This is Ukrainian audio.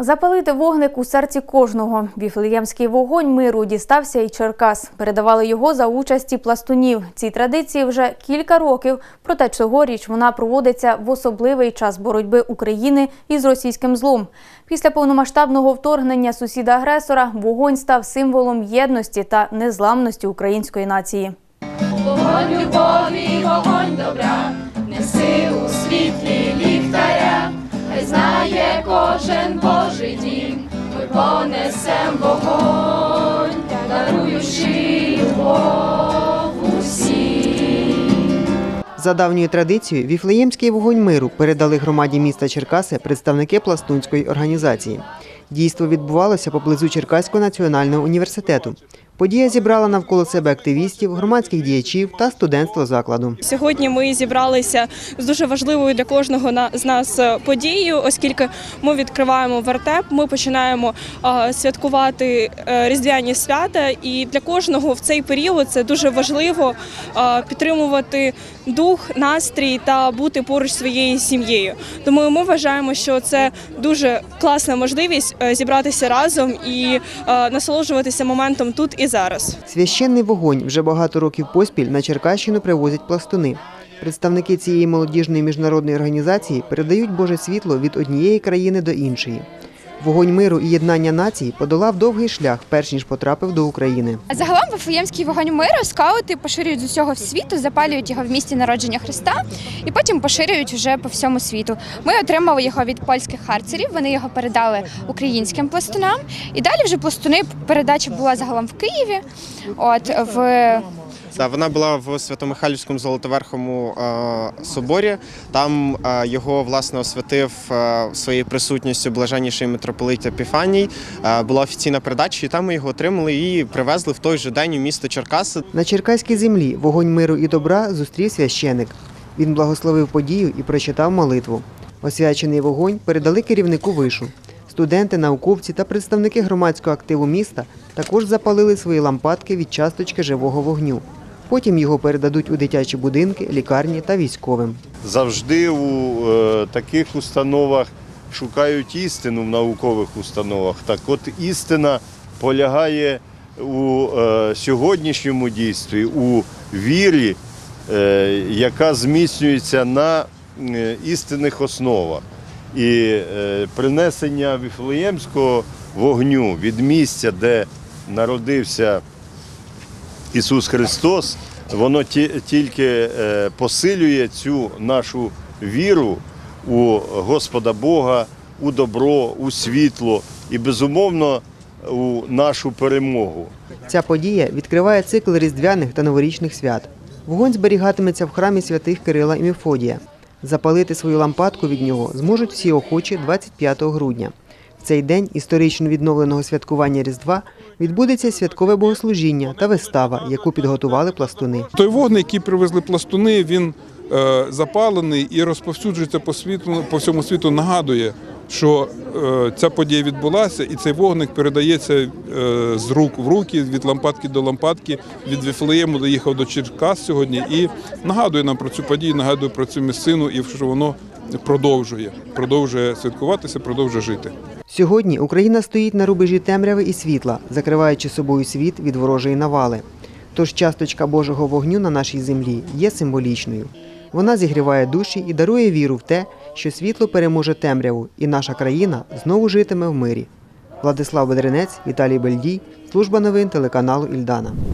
Запалити вогник у серці кожного. Віфлеємський вогонь миру дістався і Черкас. Передавали його за участі пластунів. Цій традиції вже кілька років. Проте цьогоріч вона проводиться в особливий час боротьби України із російським злом. Після повномасштабного вторгнення сусіда-агресора вогонь став символом єдності та незламності української нації. Вогонь любові, знає кожен Божий дім, ми понесем вогонь, даруючи любов усім. За давньою традицією, віфлеємський вогонь миру передали громаді міста Черкаси представники пластунської організації. Дійство відбувалося поблизу Черкаського національного університету. Подія зібрала навколо себе активістів, громадських діячів та студентство закладу. Сьогодні ми зібралися з дуже важливою для кожного з нас е, подією, оскільки ми відкриваємо вертеп. Ми починаємо святкувати е, різдвяні свята, і для кожного в цей період це дуже важливо підтримувати дух, настрій та бути поруч своєю сім'єю. Тому ми вважаємо, що це дуже класна можливість е, зібратися разом і насолоджуватися моментом тут і зараз. Священний вогонь вже багато років поспіль на Черкащину привозять пластуни. Представники цієї молодіжної міжнародної організації передають Боже світло від однієї країни до іншої. Вогонь миру і єднання націй подолав довгий шлях, перш ніж потрапив до України. Загалом Вифлеємський вогонь миру скаути поширюють з усього світу, запалюють його в місті народження Христа і потім поширюють вже по всьому світу. Ми отримали його від польських харцерів. Вони його передали українським пластунам. І далі вже пластуни передача була загалом в Києві. От в вона була в Свято-Михайлівському Золотоверхому е, соборі. Там е, його власне освятив е, своєю присутністю блаженніший митрополит Епіфаній. Була офіційна передача, і там ми його отримали і привезли в той же день у місто Черкаси. На черкаській землі вогонь миру і добра зустрів священик. Він благословив подію і прочитав молитву. Освячений вогонь передали керівнику вишу. Студенти, науковці та представники громадського активу міста також запалили свої лампадки від часточки живого вогню. Потім його передадуть у дитячі будинки, лікарні та військовим. завжди у е, таких установах шукають істину в наукових установах. Так от істина полягає у е, сьогоднішньому дійстві, у вірі, е, яка зміцнюється на істинних основах. І принесення віфлеємського вогню від місця, де народився Ісус Христос, воно ті- тільки е, посилює цю нашу віру у Господа Бога, у добро, у світло і, безумовно, у нашу перемогу. Ця подія відкриває цикл різдвяних та новорічних свят. Вогонь зберігатиметься в храмі святих Кирила і Мефодія. Запалити свою лампадку від нього зможуть всі охочі 25 грудня. В цей день історично відновленого святкування Різдва відбудеться святкове богослужіння та вистава, яку підготували пластуни. Той вогник, який привезли пластуни, він е, запалений і розповсюджується по світу, по всьому світу. Нагадує, що е, ця подія відбулася, і цей вогник передається е, з рук в руки, від лампадки до лампадки, від Віфлеєму доїхав до Черкас сьогодні і нагадує нам про цю подію, нагадує про цю місцину і що воно продовжує, продовжує святкуватися, продовжує жити. Сьогодні Україна стоїть на рубежі темряви і світла, закриваючи собою світ від ворожої навали. Тож часточка Божого вогню на нашій землі є символічною. Вона зігріває душі і дарує віру в те, що світло переможе темряву, і наша країна знову житиме в мирі. Владислав Бедренець, Віталій Бельдій, служба новин телеканалу Ільдана.